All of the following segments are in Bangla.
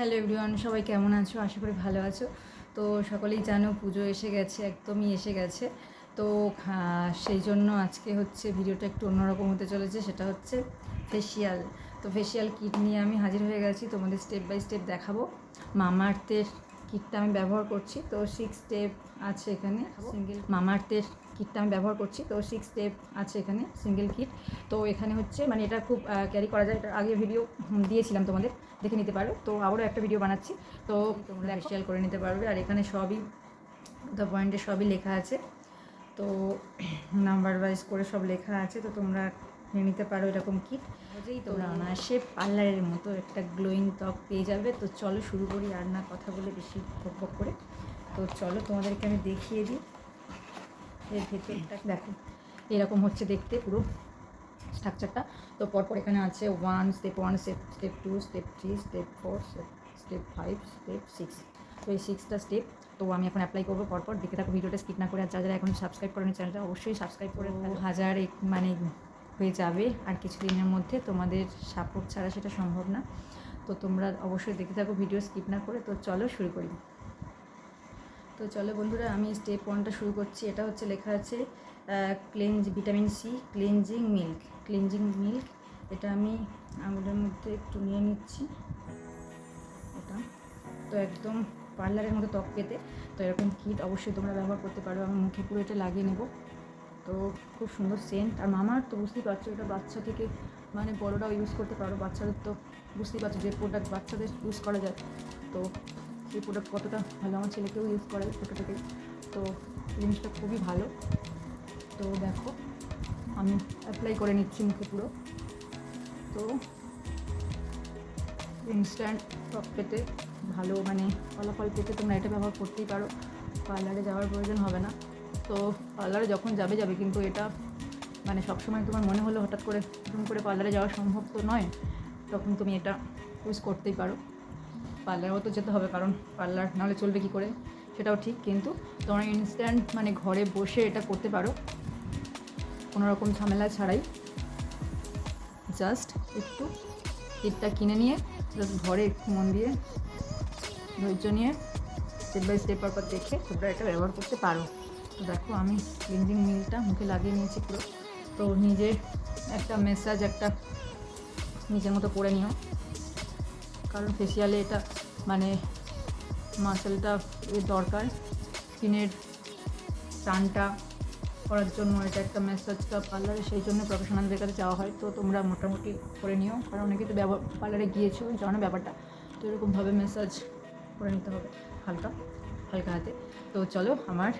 হ্যালো এভরিওয়ান সবাই কেমন আছো? আশা করি ভালো আছো। তো সকলেই জানো পুজো এসে গেছে একদমই এসে গেছে। তো সেই জন্য আজকে হচ্ছে ভিডিওটা একটু অন্যরকম হতে চলেছে সেটা হচ্ছে ফেসিয়াল তো ফেসিয়াল কিট নিয়ে আমি হাজির হয়ে গেছি তোমাদের স্টেপ বাই স্টেপ দেখাবো। মামার্থের কিটটা আমি ব্যবহার করছি তো সিক্স স্টেপ আছে এখানে। সিঙ্গেল মামার্থের কিটটা আমি ব্যবহার করছি। তো সিক্স স্টেপ আছে এখানে সিঙ্গেল কিট তো এখানে হচ্ছে মানে এটা খুব ক্যারি করা যায়। এটা আগে ভিডিও দিয়েছিলাম তোমাদের দেখে নিতে পারো। তো আবারও একটা ভিডিও বানাচ্ছি। তো তোমরা ফেসিয়াল করে নিতে পারবে। আর এখানে সবই দ্য পয়েন্টে সবই লেখা আছে। তো নাম্বার ওয়াইজ করে সব লেখা আছে। তো তোমরা নিয়ে নিতে পারো এরকম কিট সহজেই তোমরা অনায়াসে পার্লারের মতো একটা গ্লোয়িং ত্বক পেয়ে যাবে। তো চলো শুরু করি আর না কথা বলে বেশি বক করে। তো চলো তোমাদেরকে আমি দেখিয়ে দিই। এর ভেতরটা দেখো। এরকম হচ্ছে দেখতে পুরো স্ট্রাকচারটা তো পরপর এখানে আছে one step one step step two step three step four step five step six তো এই সিক্সটা স্টেপ তো আমি এখন অ্যাপ্লাই করব পরপর। দেখে থাকো ভিডিওটা স্কিপ না করে। আর যারা যারা এখন সাবস্ক্রাইব করেন চ্যানেলটা অবশ্যই সাবস্ক্রাইব করে। হাজার এক মানে হয়ে যাবে আর কিছু দিনের মধ্যে তোমাদের সাপোর্ট ছাড়া সেটা সম্ভব না। তো তোমরা অবশ্যই দেখে থাকো ভিডিও স্কিপ না করে। তো চলো শুরু করি। তো চলো বন্ধুরা, আমি স্টেপ ওয়ানটা শুরু করছি। এটা হচ্ছে লেখা আছে cleanse vitamin C cleansing milk cleansing milk এটা আমি আঙুলের মধ্যে একটু নিয়ে নিচ্ছি। এটা তো একদম পার্লারের মতো ত্বক পেতে। তো এরকম কিট অবশ্যই তোমরা ব্যবহার করতে পারো। আমি মুখে পুরো এটা লাগিয়ে নেব। তো খুব সুন্দর সেন্ট আর মামার তো বুঝতেই পারছ, এটা বাচ্চা থেকে মানে বড়রাও ইউজ করতে পারো। বাচ্চাদের তো বুঝতেই পারছ যে প্রোডাক্ট বাচ্চাদের ইউজ করা যায়। তো সেই প্রোডাক্ট কতটা ভালো আমার ছেলেকেও ইউজ করে ছোটো থেকে তো জিনিসটা খুবই ভালো। তো দেখো, আমি অ্যাপ্লাই করে নিচ্ছি মুখে পুরো। তো ইনস্ট্যান্ট টক পেতে ভালো মানে ফলাফল পেতে তোমরা এটা ব্যবহার করতেই পারো। পার্লারে যাওয়ার প্রয়োজন হবে না। তো পার্লারে যখন যাবে যাবে, কিন্তু এটা মানে সবসময় তোমার মনে হলো হঠাৎ করে নতুন করে পার্লারে যাওয়া সম্ভব তো নয়, তখন তুমি এটা ইউজ করতেই পারো। পার্লারেও তো যেতে হবে, কারণ পার্লার নাহলে চলবে কী করে? সেটাও ঠিক, কিন্তু তোমরা ইনস্ট্যান্ট মানে ঘরে বসে এটা করতে পারো। কোনো রকম ঝামেলা ছাড়াই। জাস্ট একটু কিটটা কিনে নিয়ে জাস্ট ঘরে একটু মন দিয়ে, ধৈর্য নিয়ে স্টেপ বাই স্টেপ পর দেখে তোমরা এটা ব্যবহার করতে পারো। তো দেখো আমি ক্লিনজিং মিলটা মুখে লাগিয়ে নিয়েছি পুরো। তো নিজের একটা মেসাজ একটা নিজের মতো করে নিও। কারণ ফেসিয়ালে এটা মানে মাসেলটা দরকার। স্কিনের টানটা করার জন্য এটা একটা ম্যাসাজটা পার্লারে সেই জন্য প্রফেশনালদের কাছে যাওয়া হয়। তো তোমরা মোটামুটি করে নিও, কারণ অনেকে তো পার্লারে গিয়েছো জানো ব্যাপারটা। তো এরকমভাবে ম্যাসাজ করে নিতে হবে হালকা হালকা হাতে। তো চলো, আমার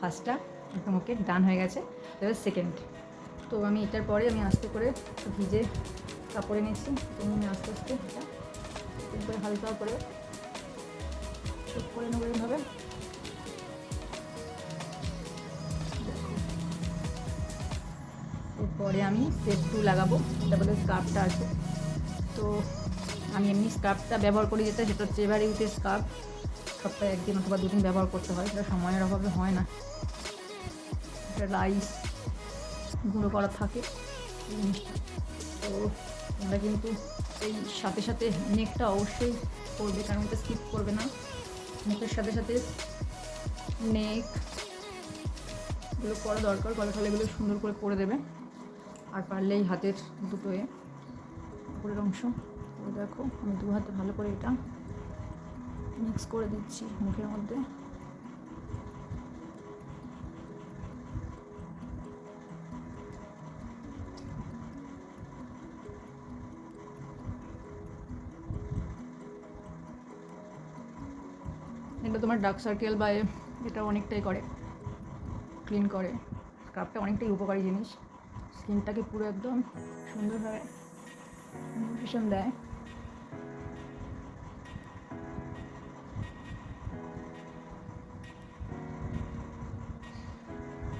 ফার্স্টটা একদম ওকে ডান হয়ে গেছে। এবার সেকেন্ড তো আমি এটার পরে আমি আস্তে করে ভিজে কাপড়ে নিচ্ছি। তো আমি আস্তে আস্তে হালকা করে করে নেব এরকমভাবে এরপরে আমি স্টেপ টু লাগাবো বলে স্কার্ফটা আছে। তো আমি এমনি স্কার্ফটা ব্যবহার করি, যেটা সেটা হচ্ছে এবার ইউতে স্কার্ফ। সপ্তাহে একদিন অথবা দুদিন ব্যবহার করতে হয়, সেটা সময়ের অভাবে হয় না। এটা রাইস গুঁড়ো করা থাকে তো তোমরা কিন্তু এই সাথে সাথে নেকটা অবশ্যই করবে কারণ ওটা স্কিপ করবে না। মুখের সাথে সাথে নেক এগুলো করা দরকার গলা এগুলো সুন্দর করে পরে দেবে। আর পারলেই হাতের দুটো এ উপরের অংশ। দেখো, আমি দু হাতে ভালো করে এটা মিক্স করে দিচ্ছি মুখের মধ্যে। এটা তোমার ডার্ক সার্কেল বা এটা অনেকটাই করে। ক্লিন করে। স্ক্রাবটা অনেকটাই উপকারী জিনিস। স্কিনটাকে পুরো একদম সুন্দরভাবে নিউট্রিশন দেয়।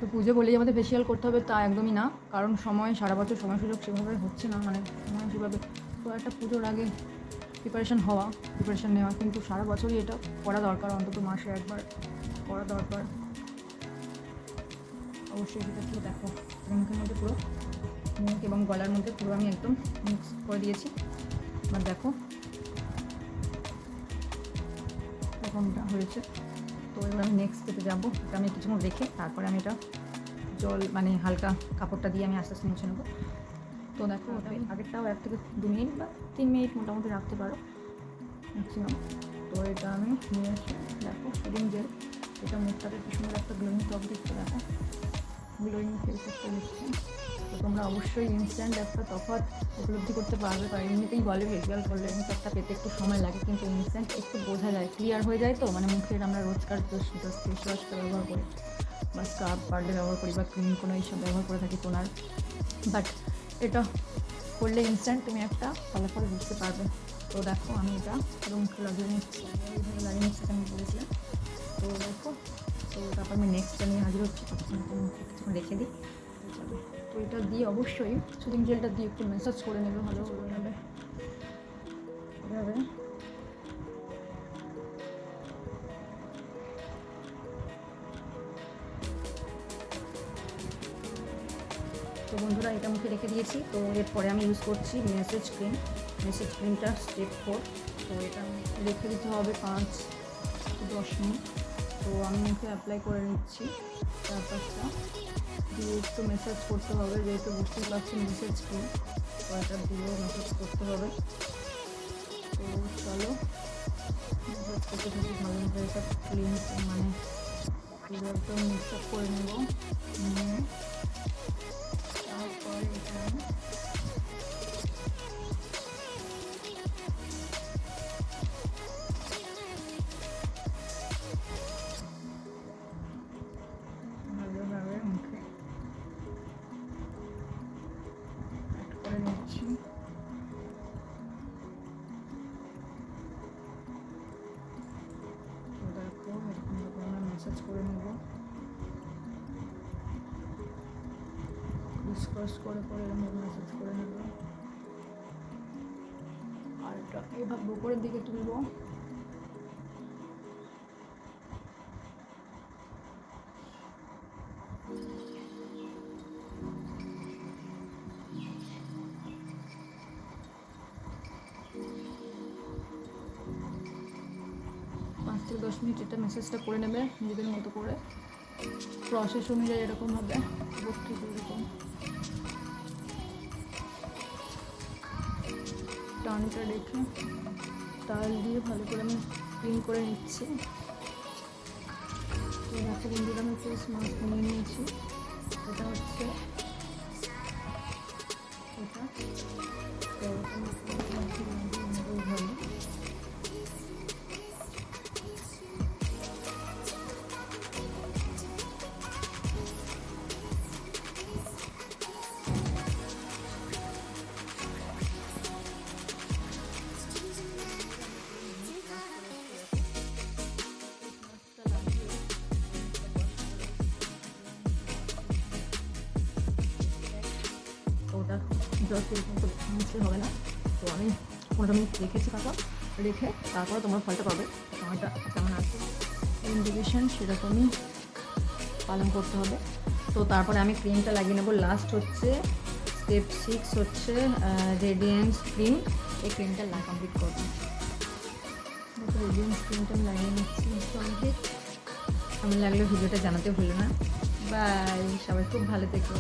তো পুজো বলেই আমাদের ফেসিয়াল করতে হবে তা একদমই না। কারণ সময়, সারা বছর সময় সুযোগ সেভাবে হচ্ছে না। মানে সময় সেভাবে তো একটা পুজোর আগে প্রিপারেশন হওয়া প্রিপারেশন নেওয়া, কিন্তু সারা বছরই এটা করা দরকার, অন্তত মাসে একবার করা দরকার। অবশ্যই সেটা পুরো দেখো, মুখের মধ্যে পুরো, মুখ এবং গলার মধ্যে পুরো আমি একদম মিক্স করে দিয়েছি। এবার দেখো, এরকমটা হয়েছে। তো এবার আমি নেক্সট স্টেপে যাব, এটা আমি কিছুক্ষণ রেখে তারপরে আমি এটা জল মানে হালকা কাপড়টা দিয়ে আমি আস্তে আস্তে মুছে নেব। তো দেখো আগেরটাও এক থেকে দু মিনিট বা তিন মিনিট মোটামুটি রাখতে পারো। ম্যাক্সিমাম তো এটা আমি নিয়ে এসে দেখো সেদিন জেল এটা মুখটাকে কি সুন্দর একটা গ্লোয়িং টপ দিচ্ছে, দেখো। গ্লোয়িং ফেস একটা দিচ্ছে। তো তোমরা অবশ্যই ইনস্ট্যান্ট একটা তফাৎ উপলব্ধি করতে পারবে, কারণ এমনিতেই বলে ফেসিয়াল করলে মেকআপটা পেতে একটু সময় লাগে, কিন্তু ইনস্ট্যান্ট একটু বোঝা যায়। ক্লিয়ার হয়ে যায় তো? মানে মুখের আমরা রোজকার ফেস ওয়াশটা ব্যবহার করি। বা স্কার্ফ পার্লে ব্যবহার করি, বা ক্রিম কোনো এইসব ব্যবহার করে থাকি টোনার। বাট এটা করলে ইনস্ট্যান্ট তুমি একটা ভালো করে বুঝতে পারবে। তো দেখো আমি এটা রুম লাগিয়ে নিচ্ছি লাগিয়ে নিচ্ছি। আমি বলেছিলাম তো দেখো, তো তারপর আমি নেক্সট আমি হাজির হচ্ছি রেখে দিই। তো এটা দিয়ে অবশ্যই শুটিং জেলটা দিয়ে একটু মেসেজ করে নেবে ভালো করে নেবে এভাবে তো বন্ধুরা, এটা মুখে রেখে দিয়েছি। তো এরপরে আমি ইউজ করছি মেসেজ ক্রিম মেসেজ ক্রিমটা স্টেপ ফোর তো এটা রেখে দিতে হবে পাঁচ, দশ মিনিট। তো আমি মুখে অ্যাপ্লাই করে নিচ্ছি। চারপাশটা দিয়ে একটু মেসেজ করতে হবে, যেহেতু বুঝতেই পারছি মেসেজ ক্রিম তো এটা দিয়ে মেসেজ করতে হবে। তো চলো মেসেজ করতে থাকি ভালোভাবে এটা ক্লিন মানে একদম মিক্স করে নেব। তারপরে ক্রিস করে করে এরকম ম্যাসাজ করে নেব। আর এটা এইভাবে উপরের দিকে তুলবো। পাঁচ থেকে দশ মিনিট এটা মেসেজটা করে নেবে নিজেদের মতো করে। প্রসেস অনুযায়ী এরকম হবে। বক্তৃত এরকম। টানটা রেখে তাল দিয়ে ভালো করে আমি ক্লিন করে নিচ্ছি। তো দেখো বন্ধুরা, আমি ফেস মাস্ক নিয়ে নিয়েছি। এটা হচ্ছে এটা। তো ভালো। জাস্ট হবে না। তো আমি পনেরো মিনিট রেখেছি তারপর রেখে তারপরে তোমরা ফলটা পাবে। সময়টা কেমন আছে? ইন্ডিকেশন সেরকমই পালন করতে হবে। তো তারপরে আমি ক্রিমটা লাগিয়ে নেব। লাস্ট হচ্ছে স্টেপ সিক্স হচ্ছে রেডিয়েন্স ক্রিম এই ক্রিমটা কমপ্লিট করব। রেডিয়েন্স ক্রিমটা আমি লাগিয়ে নিচ্ছি। কমপ্লিট আমি লাগলে ভিডিওটা জানাতে ভুলো না। বাই সবাই খুব ভালো থেকো।